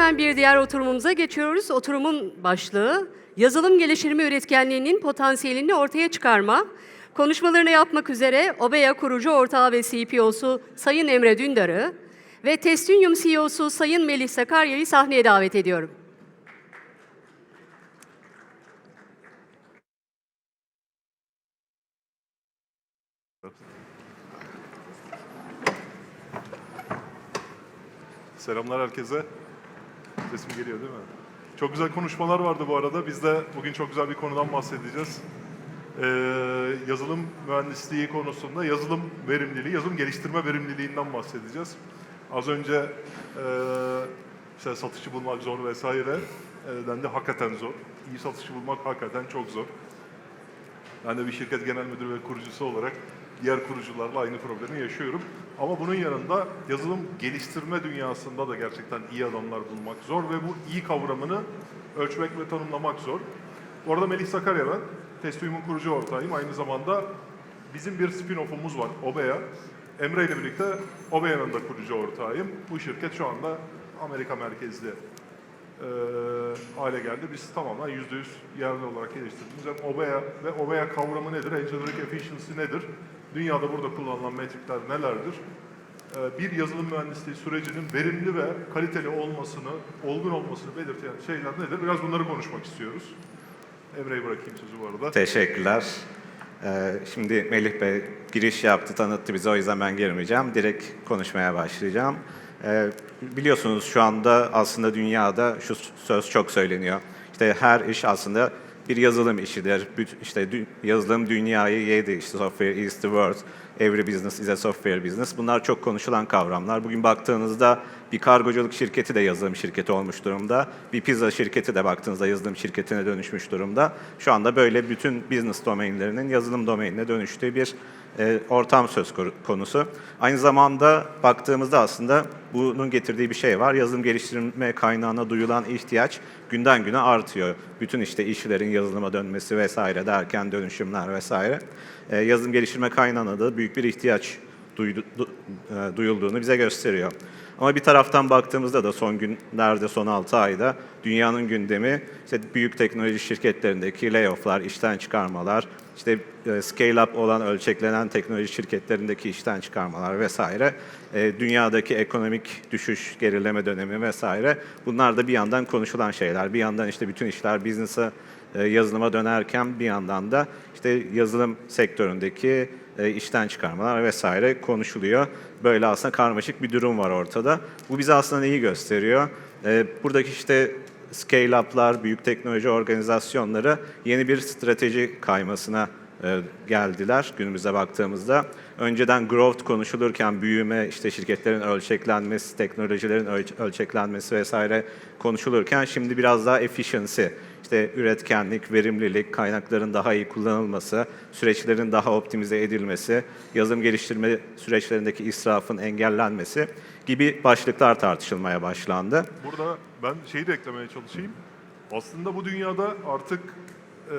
hemen bir diğer oturumumuza geçiyoruz. Oturumun başlığı yazılım geliştirme üretkenliğinin potansiyelini ortaya çıkarma. Konuşmalarını yapmak üzere OBEA kurucu ortağı ve CPO'su Sayın Emre Dündar'ı ve Testünyum CEO'su Sayın Melih Sakarya'yı sahneye davet ediyorum. Selamlar herkese. Sesim geliyor değil mi? Çok güzel konuşmalar vardı bu arada. Biz de bugün çok güzel bir konudan bahsedeceğiz. Ee, yazılım mühendisliği konusunda yazılım verimliliği, yazılım geliştirme verimliliğinden bahsedeceğiz. Az önce e, işte satıcı bulmak zor vesaire e, dendi. Hakikaten zor. İyi satıcı bulmak hakikaten çok zor. Ben de bir şirket genel müdürü ve kurucusu olarak diğer kurucularla aynı problemi yaşıyorum. Ama bunun yanında yazılım geliştirme dünyasında da gerçekten iyi adamlar bulmak zor ve bu iyi kavramını ölçmek ve tanımlamak zor. Bu arada Melih Sakarya ben. Testuyum'un kurucu ortağıyım. Aynı zamanda bizim bir spin-off'umuz var, OBEA. Emre ile birlikte OBEA'nın da kurucu ortağıyım. Bu şirket şu anda Amerika merkezli e, hale geldi. Biz tamamen yüzde yüz yerli olarak geliştirdiğimiz hem OBEA ve OBEA kavramı nedir, Engineering Efficiency nedir, dünyada burada kullanılan metrikler nelerdir, e, bir yazılım mühendisliği sürecinin verimli ve kaliteli olmasını, olgun olmasını belirten şeyler nedir? Biraz bunları konuşmak istiyoruz. Emre'ye bırakayım sözü bu arada. Teşekkürler. Ee, Şimdi Melih Bey giriş yaptı, tanıttı bize o yüzden ben girmeyeceğim. Direkt konuşmaya başlayacağım. Ee, Biliyorsunuz şu anda aslında dünyada şu söz çok söyleniyor. İşte her iş aslında bir yazılım işidir. İşte yazılım dünyayı yedi. İşte software is the world. Every business is a software business. Bunlar çok konuşulan kavramlar. Bugün baktığınızda bir kargoculuk şirketi de yazılım şirketi olmuş durumda. Bir pizza şirketi de baktığınızda yazılım şirketine dönüşmüş durumda. Şu anda böyle bütün business domainlerinin yazılım domainine dönüştüğü bir e, ortam söz konusu. Aynı zamanda baktığımızda aslında bunun getirdiği bir şey var. Yazılım geliştirme kaynağına duyulan ihtiyaç günden güne artıyor. Bütün işte işlerin yazılıma dönmesi vesaire derken dönüşümler vesaire. E, yazılım geliştirme kaynağına da büyük bir ihtiyaç e, duyulduğunu bize gösteriyor. Ama bir taraftan baktığımızda da son günlerde, son 6 ayda dünyanın gündemi işte büyük teknoloji şirketlerindeki layofflar, işten çıkarmalar, işte e, scale-up olan ölçeklenen teknoloji şirketlerindeki işten çıkarmalar vesaire, e, dünyadaki ekonomik düşüş, gerileme dönemi vesaire bunlar da bir yandan konuşulan şeyler. Bir yandan işte bütün işler business'a, e, yazılıma dönerken bir yandan da işte yazılım sektöründeki işten çıkarmalar vesaire konuşuluyor. Böyle aslında karmaşık bir durum var ortada. Bu bize aslında neyi gösteriyor? E, buradaki işte scale-up'lar, büyük teknoloji organizasyonları yeni bir strateji kaymasına e, geldiler günümüze baktığımızda. Önceden growth konuşulurken büyüme, işte şirketlerin ölçeklenmesi, teknolojilerin öl- ölçeklenmesi vesaire konuşulurken şimdi biraz daha efficiency, işte üretkenlik, verimlilik, kaynakların daha iyi kullanılması, süreçlerin daha optimize edilmesi, yazılım geliştirme süreçlerindeki israfın engellenmesi gibi başlıklar tartışılmaya başlandı. Burada ben şeyi de eklemeye çalışayım. Aslında bu dünyada artık e,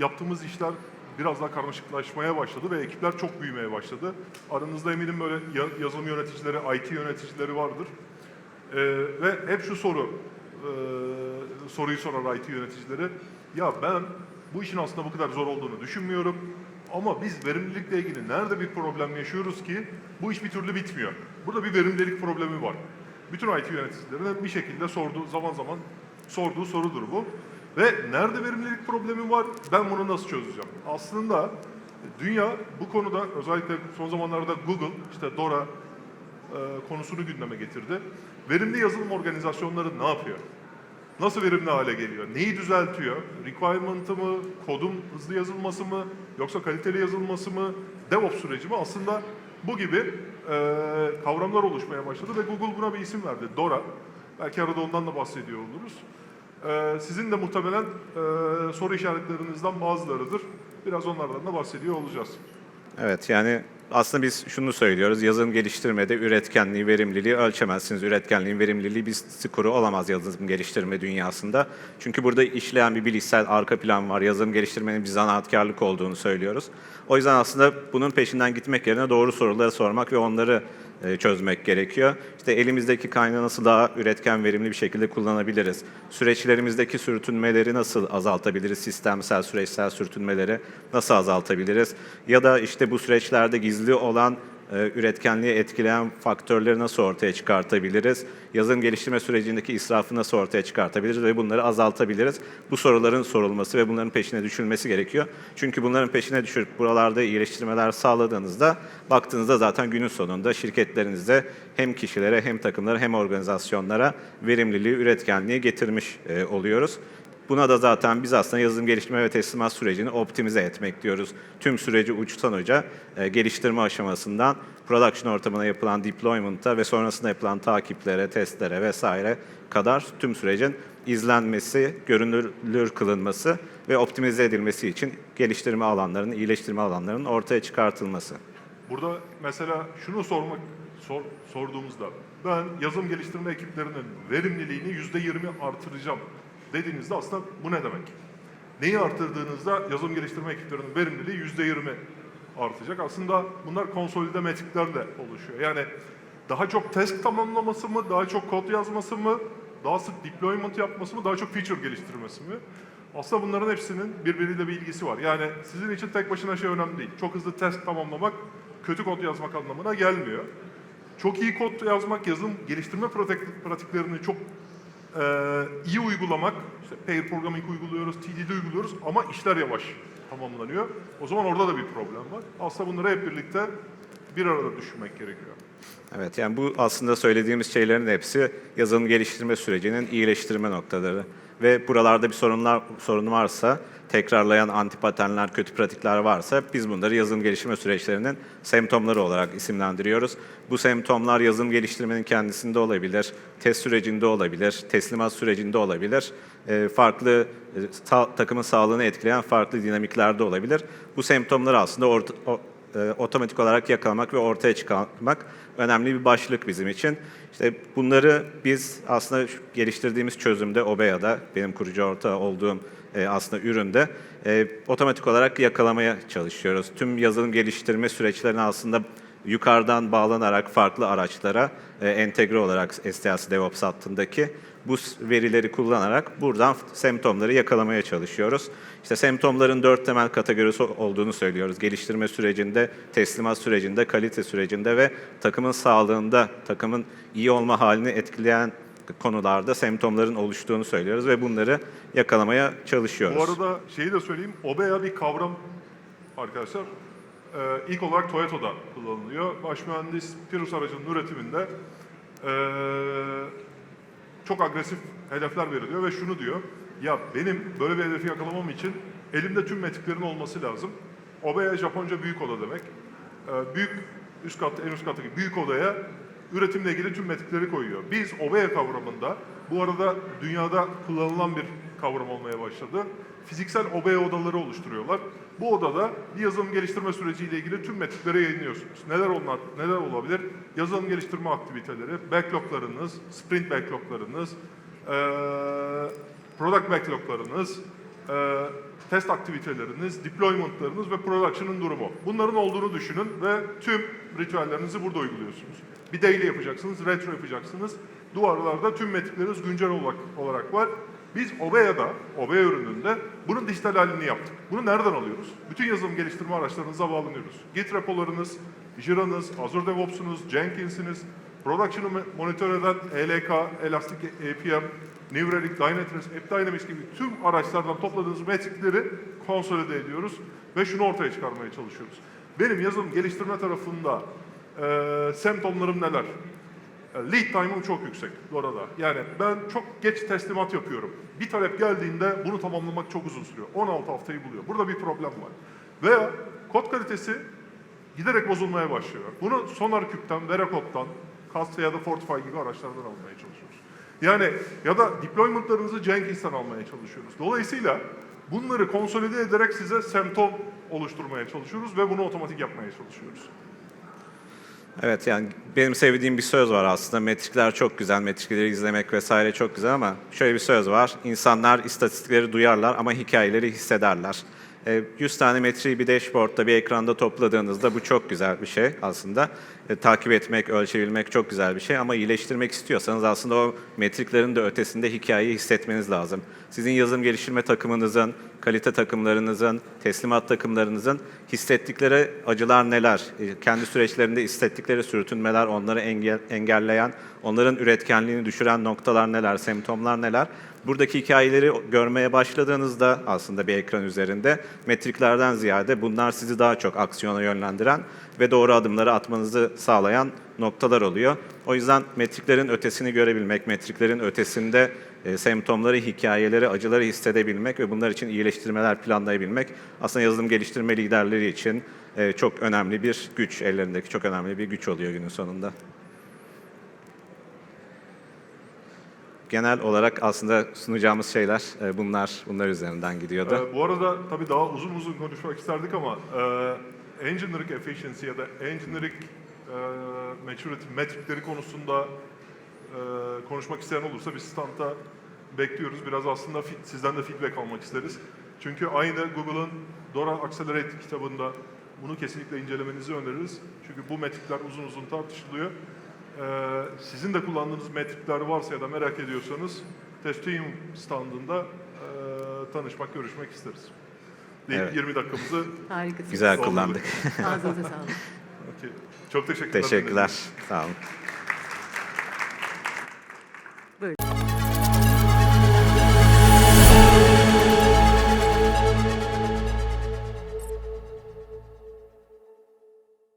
yaptığımız işler biraz daha karmaşıklaşmaya başladı ve ekipler çok büyümeye başladı. Aranızda eminim böyle ya- yazılım yöneticileri, IT yöneticileri vardır. E, ve hep şu soru, e, soruyu sorar IT yöneticileri. Ya ben bu işin aslında bu kadar zor olduğunu düşünmüyorum. Ama biz verimlilikle ilgili nerede bir problem yaşıyoruz ki bu iş bir türlü bitmiyor. Burada bir verimlilik problemi var. Bütün IT yöneticilerine bir şekilde sorduğu zaman zaman sorduğu sorudur bu. Ve nerede verimlilik problemi var? Ben bunu nasıl çözeceğim? Aslında dünya bu konuda özellikle son zamanlarda Google, işte Dora e, konusunu gündeme getirdi. Verimli yazılım organizasyonları ne yapıyor? Nasıl verimli hale geliyor? Neyi düzeltiyor? Requirement'ı mı, kodun hızlı yazılması mı, yoksa kaliteli yazılması mı, DevOps süreci mi? Aslında bu gibi e, kavramlar oluşmaya başladı ve Google buna bir isim verdi. Dora. Belki arada ondan da bahsediyor oluruz. E, sizin de muhtemelen e, soru işaretlerinizden bazılarıdır. Biraz onlardan da bahsediyor olacağız. Evet yani aslında biz şunu söylüyoruz. Yazılım geliştirmede üretkenliği, verimliliği ölçemezsiniz. Üretkenliğin, verimliliği bir skoru olamaz yazılım geliştirme dünyasında. Çünkü burada işleyen bir bilişsel arka plan var. Yazılım geliştirmenin bir zanaatkarlık olduğunu söylüyoruz. O yüzden aslında bunun peşinden gitmek yerine doğru soruları sormak ve onları çözmek gerekiyor. İşte elimizdeki kaynağı nasıl daha üretken, verimli bir şekilde kullanabiliriz? Süreçlerimizdeki sürtünmeleri nasıl azaltabiliriz? Sistemsel, süreçsel sürtünmeleri nasıl azaltabiliriz? Ya da işte bu süreçlerde gizli olan e, üretkenliği etkileyen faktörleri nasıl ortaya çıkartabiliriz? Yazılım geliştirme sürecindeki israfı nasıl ortaya çıkartabiliriz ve bunları azaltabiliriz? Bu soruların sorulması ve bunların peşine düşülmesi gerekiyor. Çünkü bunların peşine düşürüp buralarda iyileştirmeler sağladığınızda baktığınızda zaten günün sonunda şirketlerinizde hem kişilere hem takımlara hem organizasyonlara verimliliği, üretkenliği getirmiş e, oluyoruz. Buna da zaten biz aslında yazılım geliştirme ve teslimat sürecini optimize etmek diyoruz. Tüm süreci uçtan uca e, geliştirme aşamasından production ortamına yapılan deployment'a ve sonrasında yapılan takiplere, testlere vesaire kadar tüm sürecin izlenmesi, görünür kılınması ve optimize edilmesi için geliştirme alanlarının, iyileştirme alanlarının ortaya çıkartılması. Burada mesela şunu sormak sor, sorduğumuzda ben yazılım geliştirme ekiplerinin verimliliğini yüzde yirmi artıracağım dediğinizde aslında bu ne demek? Neyi artırdığınızda yazılım geliştirme ekiplerinin verimliliği yüzde yirmi artacak. Aslında bunlar konsolide metriklerle oluşuyor. Yani daha çok test tamamlaması mı, daha çok kod yazması mı, daha sık deployment yapması mı, daha çok feature geliştirmesi mi? Aslında bunların hepsinin birbiriyle bir ilgisi var. Yani sizin için tek başına şey önemli değil. Çok hızlı test tamamlamak, kötü kod yazmak anlamına gelmiyor. Çok iyi kod yazmak, yazılım geliştirme pratik- pratiklerini çok e, iyi uygulamak, işte pair programming uyguluyoruz, TDD uyguluyoruz ama işler yavaş tamamlanıyor. O zaman orada da bir problem var. Aslında bunları hep birlikte bir arada düşünmek gerekiyor. Evet yani bu aslında söylediğimiz şeylerin hepsi yazılım geliştirme sürecinin iyileştirme noktaları. Ve buralarda bir sorunlar sorun varsa, tekrarlayan antipaternler, kötü pratikler varsa biz bunları yazılım geliştirme süreçlerinin semptomları olarak isimlendiriyoruz. Bu semptomlar yazılım geliştirmenin kendisinde olabilir, test sürecinde olabilir, teslimat sürecinde olabilir, e, farklı e, takımın sağlığını etkileyen farklı dinamiklerde olabilir. Bu semptomları aslında orta, e, otomatik olarak yakalamak ve ortaya çıkarmak önemli bir başlık bizim için. İşte bunları biz aslında geliştirdiğimiz çözümde OBEA'da benim kurucu ortağı olduğum e, aslında üründe e, otomatik olarak yakalamaya çalışıyoruz. Tüm yazılım geliştirme süreçlerini aslında yukarıdan bağlanarak farklı araçlara e, entegre olarak STS DevOps hattındaki bu verileri kullanarak buradan semptomları yakalamaya çalışıyoruz. İşte semptomların dört temel kategorisi olduğunu söylüyoruz. Geliştirme sürecinde, teslimat sürecinde, kalite sürecinde ve takımın sağlığında, takımın iyi olma halini etkileyen konularda semptomların oluştuğunu söylüyoruz ve bunları yakalamaya çalışıyoruz. Bu arada şeyi de söyleyeyim, OBEA bir kavram arkadaşlar. Ee, ilk olarak Toyota'da kullanılıyor. Baş mühendis Pirus aracının üretiminde ee, çok agresif hedefler veriliyor ve şunu diyor. Ya benim böyle bir hedefi yakalamam için elimde tüm metriklerin olması lazım. OBEA Japonca büyük oda demek. Ee, büyük üst katta, en üst kattaki büyük odaya üretimle ilgili tüm metrikleri koyuyor. Biz OBEA kavramında, bu arada dünyada kullanılan bir kavram olmaya başladı. Fiziksel OBE odaları oluşturuyorlar. Bu odada bir yazılım geliştirme süreciyle ilgili tüm metrikleri yayınlıyorsunuz. Neler onlar, neler olabilir? Yazılım geliştirme aktiviteleri, backloglarınız, sprint backloglarınız, product backloglarınız, test aktiviteleriniz, deploymentlarınız ve production'ın durumu. Bunların olduğunu düşünün ve tüm ritüellerinizi burada uyguluyorsunuz. Bir daily yapacaksınız, retro yapacaksınız. Duvarlarda tüm metrikleriniz güncel olarak, olarak var. Biz Obea'da, Obea ürününde bunun dijital halini yaptık. Bunu nereden alıyoruz? Bütün yazılım geliştirme araçlarınıza bağlanıyoruz. Git repolarınız, Jira'nız, Azure DevOps'unuz, Jenkins'iniz, Production'ı monitör eden ELK, Elastic APM, New Relic, Dynatrace, AppDynamics gibi tüm araçlardan topladığınız metrikleri konsolide ediyoruz ve şunu ortaya çıkarmaya çalışıyoruz. Benim yazılım geliştirme tarafında e, semptomlarım neler? E, Lead time'ım çok yüksek bu arada. Yani ben çok geç teslimat yapıyorum. Bir talep geldiğinde bunu tamamlamak çok uzun sürüyor. 16 haftayı buluyor. Burada bir problem var. Veya kod kalitesi giderek bozulmaya başlıyor. Bunu SonarCube'den, Veracod'dan, Kasta ya da Fortify gibi araçlardan almaya çalışıyoruz. Yani ya da deploymentlarınızı Jenkins'ten almaya çalışıyoruz. Dolayısıyla bunları konsolide ederek size semptom oluşturmaya çalışıyoruz ve bunu otomatik yapmaya çalışıyoruz. Evet yani benim sevdiğim bir söz var aslında. Metrikler çok güzel, metrikleri izlemek vesaire çok güzel ama şöyle bir söz var. İnsanlar istatistikleri duyarlar ama hikayeleri hissederler. E, 100 tane metriği bir dashboardda, bir ekranda topladığınızda bu çok güzel bir şey aslında. E, takip etmek, ölçebilmek çok güzel bir şey ama iyileştirmek istiyorsanız aslında o metriklerin de ötesinde hikayeyi hissetmeniz lazım. Sizin yazılım geliştirme takımınızın, kalite takımlarınızın, teslimat takımlarınızın hissettikleri acılar neler? E, Kendi süreçlerinde hissettikleri sürtünmeler, onları engel, engelleyen, onların üretkenliğini düşüren noktalar neler, semptomlar neler? Buradaki hikayeleri görmeye başladığınızda aslında bir ekran üzerinde metriklerden ziyade bunlar sizi daha çok aksiyona yönlendiren ve doğru adımları atmanızı sağlayan noktalar oluyor. O yüzden metriklerin ötesini görebilmek, metriklerin ötesinde e, semptomları, hikayeleri, acıları hissedebilmek ve bunlar için iyileştirmeler planlayabilmek aslında yazılım geliştirme liderleri için e, çok önemli bir güç, ellerindeki çok önemli bir güç oluyor günün sonunda. Genel olarak aslında sunacağımız şeyler e, bunlar, bunlar üzerinden gidiyordu. Ee, bu arada tabii daha uzun uzun konuşmak isterdik ama e, engineering efficiency ya da engineering e, maturity metrikleri konusunda e, konuşmak isteyen olursa biz standa bekliyoruz. Biraz aslında sizden de feedback almak isteriz. Çünkü aynı Google'ın Dora Accelerate kitabında bunu kesinlikle incelemenizi öneririz. Çünkü bu metrikler uzun uzun tartışılıyor. Ee, sizin de kullandığınız metrikler varsa ya da merak ediyorsanız Testium standında e, tanışmak, görüşmek isteriz. Deyip Evet. 20 dakikamızı Harikasınız. Güzel kullandık. Ağzınıza sağlık. Okey. Çok teşekkürler. Teşekkürler. Sağ olun.